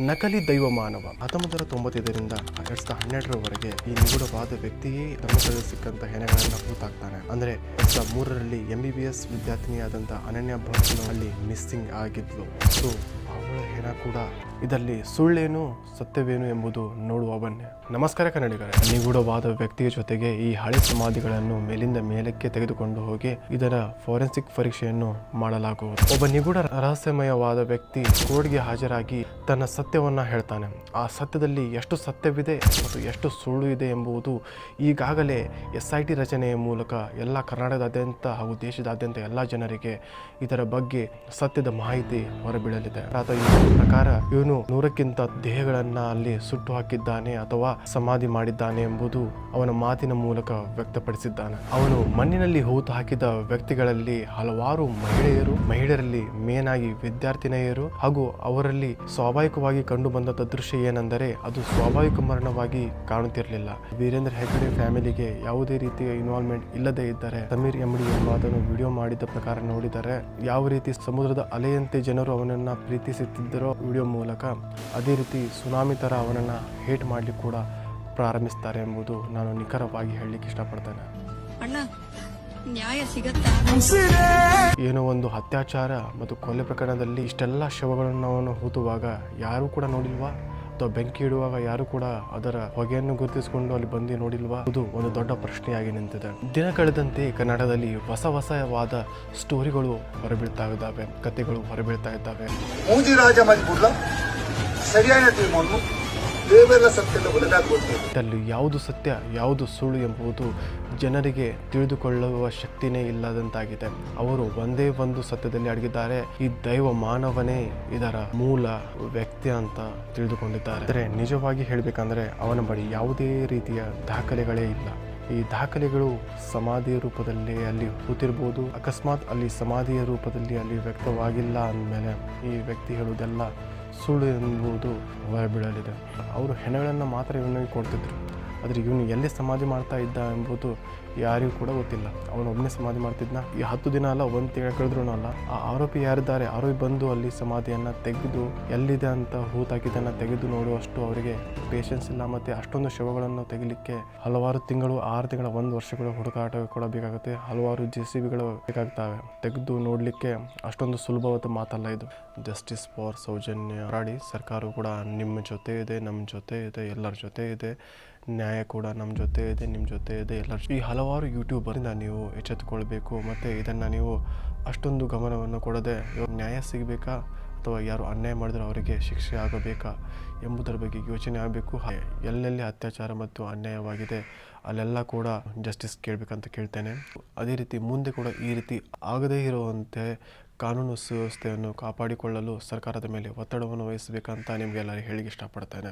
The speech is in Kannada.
ನಕಲಿ ದೈವ ಮಾನವ. ಹತ್ತೊಂಬತ್ತು ತೊಂಬತ್ತೈದರಿಂದ ಎರಡ್ ಸಾವಿರದ ಹನ್ನೆರಡರವರೆಗೆ ಈ ನಿಗೂಢವಾದ ವ್ಯಕ್ತಿಯೇ ಧರ್ಮಸ್ಥಳದಲ್ಲಿ ಸಿಕ್ಕಂತ ಹೆಣಗಳನ್ನು ಕೂತಾಕ್ತಾನೆ ಅಂದ್ರೆ ಎರಡ್ ಸಾವಿರದ ಮೂರರಲ್ಲಿ ಎಂ ಬಿ ಬಿ ಎಸ್ ವಿದ್ಯಾರ್ಥಿನಿಯಾದಂತಹ ಅನನ್ಯ ಭಟ್ನು ಅಲ್ಲಿ ಮಿಸ್ಸಿಂಗ್ ಆಗಿದ್ಲು ಸೊ ಅವಳ ಹೆಣ ಕೂಡ. ಇದರಲ್ಲಿ ಸುಳ್ಳೇನು, ಸತ್ಯವೇನು ಎಂಬುದು ನೋಡುವ ಬನ್ನಿ. ನಮಸ್ಕಾರ ಕನ್ನಡಿಗರೇ. ನಿಗೂಢವಾದ ವ್ಯಕ್ತಿಯ ಜೊತೆಗೆ ಈ ಹಳೆ ಸಮಾಧಿಗಳನ್ನು ಮೇಲಿಂದ ಮೇಲಕ್ಕೆ ತೆಗೆದುಕೊಂಡು ಹೋಗಿ ಇದರ ಫೋರೆನ್ಸಿಕ್ ಪರೀಕ್ಷೆಯನ್ನು ಮಾಡಲಾಗುವುದು. ಒಬ್ಬ ನಿಗೂಢ ರಹಸ್ಯಮಯವಾದ ವ್ಯಕ್ತಿ ಕೋರ್ಟ್ಗೆ ಹಾಜರಾಗಿ ತನ್ನ ಸತ್ಯವನ್ನ ಹೇಳ್ತಾನೆ. ಆ ಸತ್ಯದಲ್ಲಿ ಎಷ್ಟು ಸತ್ಯವಿದೆ ಮತ್ತು ಎಷ್ಟು ಸುಳ್ಳು ಇದೆ ಎಂಬುದು ಈಗಾಗಲೇ ಎಸ್ ಐ ಟಿ ರಚನೆಯ ಮೂಲಕ ಎಲ್ಲ ಕರ್ನಾಟಕದಾದ್ಯಂತ ಹಾಗೂ ದೇಶದಾದ್ಯಂತ ಎಲ್ಲ ಜನರಿಗೆ ಇದರ ಬಗ್ಗೆ ಸತ್ಯದ ಮಾಹಿತಿ ಹೊರಬೀಳಲಿದೆ ಈ ಪ್ರಕಾರ, ಇವನು ನೂರಕ್ಕಿಂತ ದೇಹಗಳನ್ನ ಅಲ್ಲಿ ಸುಟ್ಟು ಹಾಕಿದ್ದಾನೆ ಅಥವಾ ಸಮಾಧಿ ಮಾಡಿದ್ದಾನೆ ಎಂಬುದು ಅವನ ಮಾತಿನ ಮೂಲಕ ವ್ಯಕ್ತಪಡಿಸಿದ್ದಾನೆ. ಅವನು ಮಣ್ಣಿನಲ್ಲಿ ಹೂತು ಹಾಕಿದ ವ್ಯಕ್ತಿಗಳಲ್ಲಿ ಹಲವಾರು ಮಹಿಳೆಯರು, ಮಹಿಳೆಯರಲ್ಲಿ ಮೇನ್ ಆಗಿ ವಿದ್ಯಾರ್ಥಿನಿಯರು ಹಾಗೂ ಅವರಲ್ಲಿ ಸ್ವಾಭಾವಿಕವಾಗಿ ಕಂಡು ಬಂದಂತ ದೃಶ್ಯ ಏನೆಂದರೆ, ಅದು ಸ್ವಾಭಾವಿಕ ಮರಣವಾಗಿ ಕಾಣುತ್ತಿರಲಿಲ್ಲ. ವೀರೇಂದ್ರ ಹೆಗ್ಗಡೆ ಫ್ಯಾಮಿಲಿಗೆ ಯಾವುದೇ ರೀತಿಯ ಇನ್ವಾಲ್ವ್ಮೆಂಟ್ ಇಲ್ಲದೆ ಇದ್ದರೆ, ಸಮೀರ್ ಎಂಬಡಿ ಎಂಬಾದನು ವಿಡಿಯೋ ಮಾಡಿದ ಪ್ರಕಾರ ನೋಡಿದರೆ, ಯಾವ ರೀತಿ ಸಮುದ್ರದ ಅಲೆಯಂತೆ ಜನರು ಅವನನ್ನ ಪ್ರೀತಿಸುತ್ತಿದ್ದರೋ ವಿಡಿಯೋ ಮೂಲಕ ಅದೇ ರೀತಿ ಸುನಾಮಿ ಥರ ಅವನನ್ನು ಹೇಟ್ ಮಾಡಲಿಕ್ಕೆ ಕೂಡ ಪ್ರಾರಂಭಿಸ್ತಾರೆ ಎಂಬುದು ನಾನು ನಿಖರವಾಗಿ ಹೇಳಲಿಕ್ಕೆ ಇಷ್ಟಪಡ್ತೇನೆ. ನ್ಯಾಯ ಏನೋ ಒಂದು ಅತ್ಯಾಚಾರ ಮತ್ತು ಕೊಲೆ ಪ್ರಕರಣದಲ್ಲಿ ಇಷ್ಟೆಲ್ಲ ಶವಗಳನ್ನು ಅವನು ಹೂತುವಾಗ ಯಾರೂ ಕೂಡ ನೋಡಿಲ್ವಾ? ಅಥವಾ ಬೆಂಕಿ ಇಡುವಾಗ ಯಾರು ಕೂಡ ಅದರ ಹೊಗೆಯನ್ನು ಗುರುತಿಸಿಕೊಂಡು ಅಲ್ಲಿ ಬಂದು ನೋಡಿಲ್ವಾ? ಇದು ಒಂದು ದೊಡ್ಡ ಪ್ರಶ್ನೆಯಾಗಿ ನಿಂತಿದೆ. ದಿನ ಕಳೆದಂತೆ ಕನ್ನಡದಲ್ಲಿ ಹೊಸ ಹೊಸವಾದ ಸ್ಟೋರಿಗಳು ಹೊರಬೀಳ್ತಾ ಇದ್ದಾವೆ ಕಥೆಗಳು ಹೊರಬೀಳ್ತಾ ಇದ್ದಾವೆ ಮೋದಿ ರಾಜ ಸರಿಯಾದ ದೇವೆಲ್ಲ ಸತ್ಯದ ಇದರಲ್ಲಿ ಯಾವುದು ಸತ್ಯ, ಯಾವುದು ಸುಳ್ಳು ಎಂಬುದು ಜನರಿಗೆ ತಿಳಿದುಕೊಳ್ಳುವ ಶಕ್ತಿನೇ ಇಲ್ಲದಂತಾಗಿದೆ. ಅವರು ಒಂದೇ ಒಂದು ಸತ್ಯದಲ್ಲಿ ಅಡಗಿದ್ದಾರೆ. ಈ ದೈವ ಮಾನವನೇ ಇದರ ಮೂಲ ವ್ಯಕ್ತಿ ಅಂತ ತಿಳಿದುಕೊಂಡಿದ್ದಾರೆ. ಆದರೆ ನಿಜವಾಗಿ ಹೇಳಬೇಕಂದ್ರೆ ಅವನ ಬಳಿ ಯಾವುದೇ ರೀತಿಯ ದಾಖಲೆಗಳೇ ಇಲ್ಲ. ಈ ದಾಖಲೆಗಳು ಸಮಾಧಿಯ ರೂಪದಲ್ಲಿ ಅಲ್ಲಿ ಕೂತಿರ್ಬೋದು. ಅಕಸ್ಮಾತ್ ಅಲ್ಲಿ ಸಮಾಧಿಯ ರೂಪದಲ್ಲಿ ಅಲ್ಲಿ ವ್ಯಕ್ತವಾಗಿಲ್ಲ ಅಂದಮೇಲೆ ಈ ವ್ಯಕ್ತಿ ಹೇಳುವುದೆಲ್ಲ ಸುಳ್ಳು ಎಂಬುದು ಹೊರಬೀಳಲಿದೆ ಅವರು ಹೆಣಗಳನ್ನು ಮಾತ್ರ ಇವನಿಗೆ ಕೊಡ್ತಿದ್ರು. ಆದರೆ ಇವನು ಎಲ್ಲಿ ಸಮಾಧಿ ಮಾಡ್ತಾ ಇದ್ದ ಎಂಬುದು ಯಾರಿಗೂ ಕೂಡ ಗೊತ್ತಿಲ್ಲ. ಅವನು ಒಬ್ಬನೇ ಸಮಾಧಿ ಮಾಡ್ತಿದ್ನ. ಈ ಹತ್ತು ದಿನ ಅಲ್ಲ, ಒಂದು ತಿಂಗಳು ಕಳೆದ್ರೂ ಅಲ್ಲ, ಆ ಆರೋಪಿ ಯಾರಿದ್ದಾರೆ, ಆರೋಪಿ ಬಂದು ಅಲ್ಲಿ ಸಮಾಧಿಯನ್ನು ತೆಗೆದು ಎಲ್ಲಿದೆ ಅಂತ ಹೂತಾಕಿದ್ದನ್ನು ತೆಗೆದು ನೋಡುವಷ್ಟು ಅವರಿಗೆ ಪೇಷನ್ಸ್ ಇಲ್ಲ ಮತ್ತು ಅಷ್ಟೊಂದು ಶವಗಳನ್ನು ತೆಗಿಲಿಕ್ಕೆ ಹಲವಾರು ತಿಂಗಳು, ಆರು ತಿಂಗಳ, ಒಂದು ವರ್ಷಗಳು ಹುಡುಕಾಟ ಕೂಡ ಬೇಕಾಗುತ್ತೆ ಹಲವಾರು ಜೆ ಸಿ ಬಿಗಳು ಬೇಕಾಗ್ತವೆ. ತೆಗೆದು ನೋಡಲಿಕ್ಕೆ ಅಷ್ಟೊಂದು ಸುಲಭವಾದ ಮಾತಲ್ಲ ಇದು. Justice for Soujanya. ಹೋರಾಡಿ ಸರ್ಕಾರವು ಕೂಡ ನಿಮ್ಮ ಜೊತೆ ಇದೆ ನಮ್ಮ ಜೊತೆ ಇದೆ, ಎಲ್ಲರ ಜೊತೆ ಇದೆ. ನ್ಯಾಯ ಕೂಡ ನಮ್ಮ ಜೊತೆ ಇದೆ ನಿಮ್ಮ ಜೊತೆ ಇದೆ ಎಲ್ಲ ಈ ಹಲವಾರು ಯೂಟ್ಯೂಬರಿಂದ ನೀವು ಎಚ್ಚೆತ್ತುಕೊಳ್ಬೇಕು ಮತ್ತು ಇದನ್ನು ನೀವು ಅಷ್ಟೊಂದು ಗಮನವನ್ನು ಕೊಡದೆ ಇವಾಗ ನ್ಯಾಯ ಸಿಗಬೇಕಾ? ಅಥವಾ ಯಾರು ಅನ್ಯಾಯ ಮಾಡಿದ್ರೆ ಅವರಿಗೆ ಶಿಕ್ಷೆ ಆಗಬೇಕಾ? ಎಂಬುದರ ಬಗ್ಗೆ ಯೋಚನೆ ಆಗಬೇಕು. ಎಲ್ಲೆಲ್ಲಿ ಅತ್ಯಾಚಾರ ಮತ್ತು ಅನ್ಯಾಯವಾಗಿದೆ, ಅಲ್ಲೆಲ್ಲ ಕೂಡ ಜಸ್ಟಿಸ್ ಕೇಳಬೇಕಂತ ಕೇಳ್ತೇನೆ. ಅದೇ ರೀತಿ ಮುಂದೆ ಕೂಡ ಈ ರೀತಿ ಆಗದೇ ಇರುವಂತೆ ಕಾನೂನು ಸುವ್ಯವಸ್ಥೆಯನ್ನು ಕಾಪಾಡಿಕೊಳ್ಳಲು ಸರ್ಕಾರದ ಮೇಲೆ ಒತ್ತಡವನ್ನು ವಹಿಸಬೇಕಂತ ನಿಮಗೆಲ್ಲರೂ ಹೇಳಿಕೆ ಇಷ್ಟಪಡ್ತೇನೆ.